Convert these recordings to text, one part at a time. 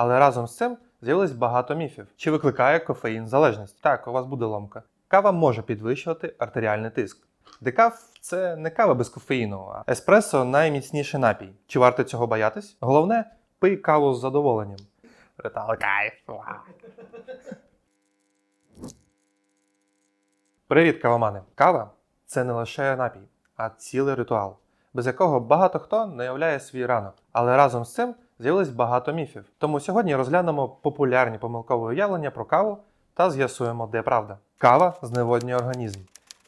Але разом з цим з'явилось багато міфів. Чи викликає кофеїн залежність? Так, у вас буде ломка. Кава може підвищувати артеріальний тиск. Декаф це не кава без кофеїну, а еспресо найміцніший напій. Чи варто цього боятись? Головне, пий каву з задоволенням. Привіт, кавомани! Кава це не лише напій, а цілий ритуал, без якого багато хто не являє свій ранок. Але разом з цим з'явилось багато міфів. Тому сьогодні розглянемо популярні помилкові уявлення про каву та з'ясуємо, де правда. Кава зневоднює організм.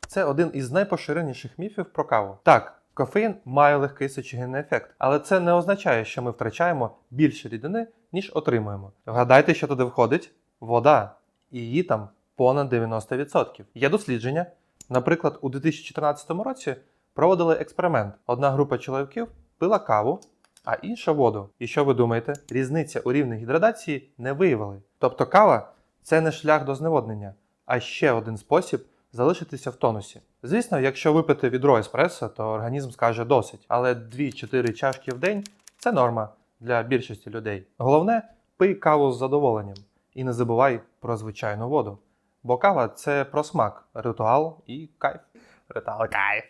Це один із найпоширеніших міфів про каву. Так, кофеїн має легкий сечогінний ефект, але це не означає, що ми втрачаємо більше рідини, ніж отримуємо. Вгадайте, що туди входить? Вода. І її там понад 90%. Є дослідження. Наприклад, у 2014 році проводили експеримент. Одна група чоловіків пила каву, а інша воду. І що ви думаєте? Різниця у рівні гідратації не виявили. Тобто кава це не шлях до зневоднення, а ще один спосіб залишитися в тонусі. Звісно, якщо випити відро еспресо, то організм скаже досить, але 2-4 чашки в день це норма для більшості людей. Головне, пий каву з задоволенням і не забувай про звичайну воду. Бо кава це про смак, ритуал і кайф. Ритуал кайф.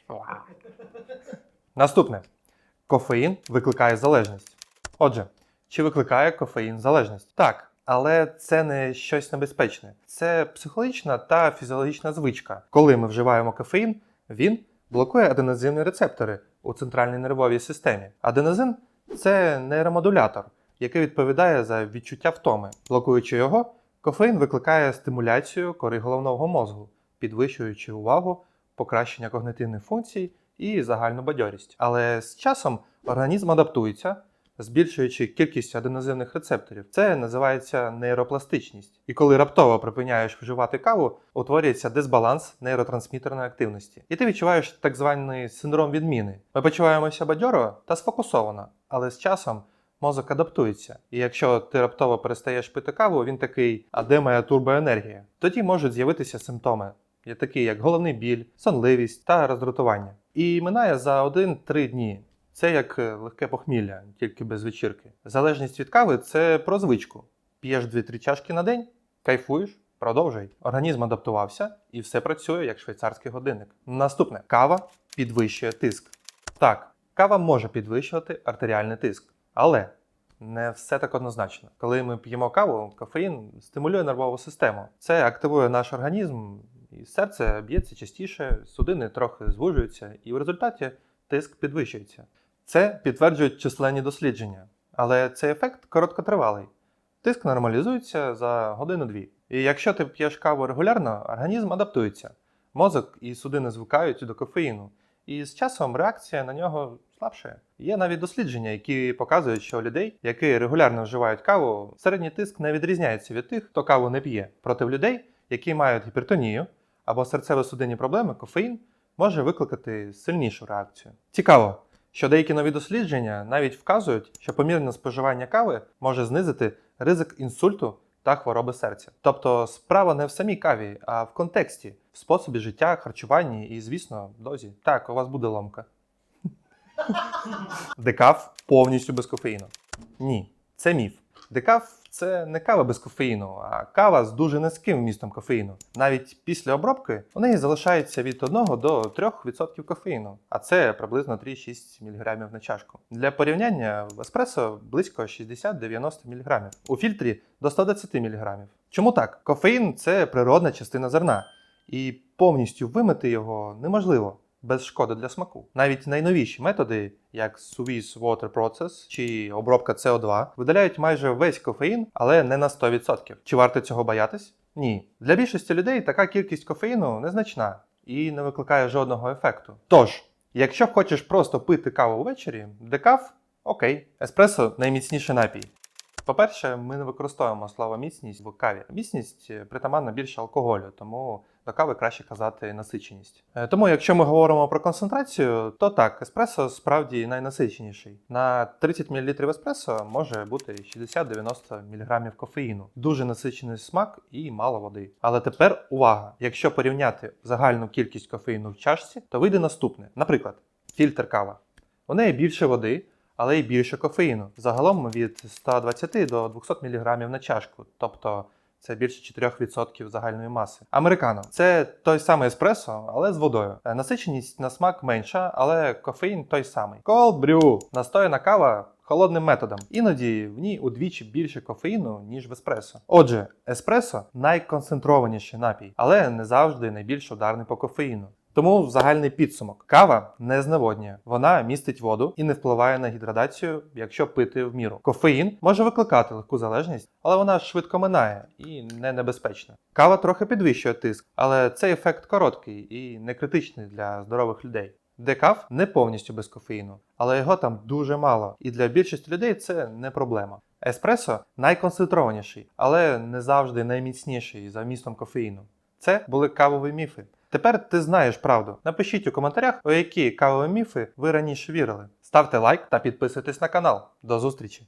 Наступне. Кофеїн викликає залежність. Отже, чи викликає кофеїн залежність? Так, але це не щось небезпечне. Це психологічна та фізіологічна звичка. Коли ми вживаємо кофеїн, він блокує аденозинні рецептори у центральній нервовій системі. Аденозин це нейромодулятор, який відповідає за відчуття втоми. Блокуючи його, кофеїн викликає стимуляцію кори головного мозку, підвищуючи увагу, покращення когнитивних функцій і загальну бадьорість. Але з часом організм адаптується, збільшуючи кількість аденозинних рецепторів. Це називається нейропластичність. І коли раптово припиняєш вживати каву, утворюється дисбаланс нейротрансмітерної активності. І ти відчуваєш так званий синдром відміни. Ми почуваємося бадьоро та сфокусовано, але з часом. Мозок адаптується, і якщо ти раптово перестаєш пити каву, він такий, а де моя турбоенергія? Тоді можуть з'явитися симптоми, такі як головний біль, сонливість та роздратування. І минає за 1-3 дні. Це як е, легке похмілля, тільки без вечірки. Залежність від кави це про звичку. П'єш 2-3 чашки на день, кайфуєш, продовжуй. Організм адаптувався і все працює як швейцарський годинник. Наступне кава підвищує тиск. Так, кава може підвищувати артеріальний тиск, але не все так однозначно. Коли ми п'ємо каву, кофеїн стимулює нервову систему. Це активує наш організм, і серце б'ється частіше, судини трохи звужуються, і в результаті тиск підвищується. Це підтверджують численні дослідження, але цей ефект короткотривалий. Тиск нормалізується за годину-дві. І якщо ти п'єш каву регулярно, організм адаптується. Мозок і судини звикають до кофеїну, і з часом реакція на нього слабшає. Є навіть дослідження, які показують, що людей, які регулярно вживають каву, середній тиск не відрізняється від тих, хто каву не п'є. Проти людей, які мають гіпертонію або серцево-судинні проблеми, кофеїн може викликати сильнішу реакцію. Цікаво, що деякі нові дослідження навіть вказують, що помірне споживання кави може знизити ризик інсульту та хвороби серця. Тобто справа не в самій каві, а в контексті, в способі життя, харчуванні і, звісно, дозі. Так, у вас буде ломка. Декаф повністю без кофеїну. Ні, це міф. Декаф це не кава без кофеїну, а кава з дуже низьким вмістом кофеїну. Навіть після обробки у неї залишається від 1 до 3% кофеїну, а це приблизно 3-6 мг на чашку. Для порівняння в еспресо близько 60-90 мг, у фільтрі до 120 мг. Чому так? Кофеїн це природна частина зерна, і повністю вимити його неможливо без шкоди для смаку. Навіть найновіші методи, як Swiss Water Process чи обробка CO2, видаляють майже весь кофеїн, але не на 100%. Чи варто цього боятись? Ні. Для більшості людей така кількість кофеїну незначна і не викликає жодного ефекту. Тож, якщо хочеш просто пити каву ввечері, декаф окей. Еспресо найміцніший напій. По-перше, ми не використовуємо слово міцність в каві. Міцність притаманна більше алкоголю, тому до кави краще казати насиченість. Е, Тому, якщо ми говоримо про концентрацію, то так, еспресо справді найнасиченіший. На 30 мл еспресо може бути 60-90 мг кофеїну. Дуже насичений смак і мало води. Але тепер увага! Якщо порівняти загальну кількість кофеїну в чашці, то вийде наступне. Наприклад, фільтр кава. У неї більше води, але й більше кофеїну. Загалом від 120 до 200 мг на чашку, тобто це більше 4% загальної маси. Американо це той самий еспресо, але з водою. Е, Насиченість на смак менша, але кофеїн той самий. Brew – настояна кава холодним методом. Іноді в ній удвічі більше кофеїну, ніж в еспресо. Отже, еспресо найконцентрованіший напій, але не завжди найбільш ударний по кофеїну. Тому загальний підсумок: кава не зневоднює, вона містить воду і не впливає на гідратацію, якщо пити в міру. Кофеїн може викликати легку залежність, але вона швидко минає і не небезпечна. Кава трохи підвищує тиск, але цей ефект короткий і не критичний для здорових людей. Декаф не повністю без кофеїну, але його там дуже мало, і для більшості людей це не проблема. Еспресо найконцентрованіший, але не завжди найміцніший за вмістом кофеїну. Це були кавові міфи. Тепер ти знаєш правду. Напишіть у коментарях, у які кавові міфи ви раніше вірили. Ставте лайк та підписуйтесь на канал. До зустрічі!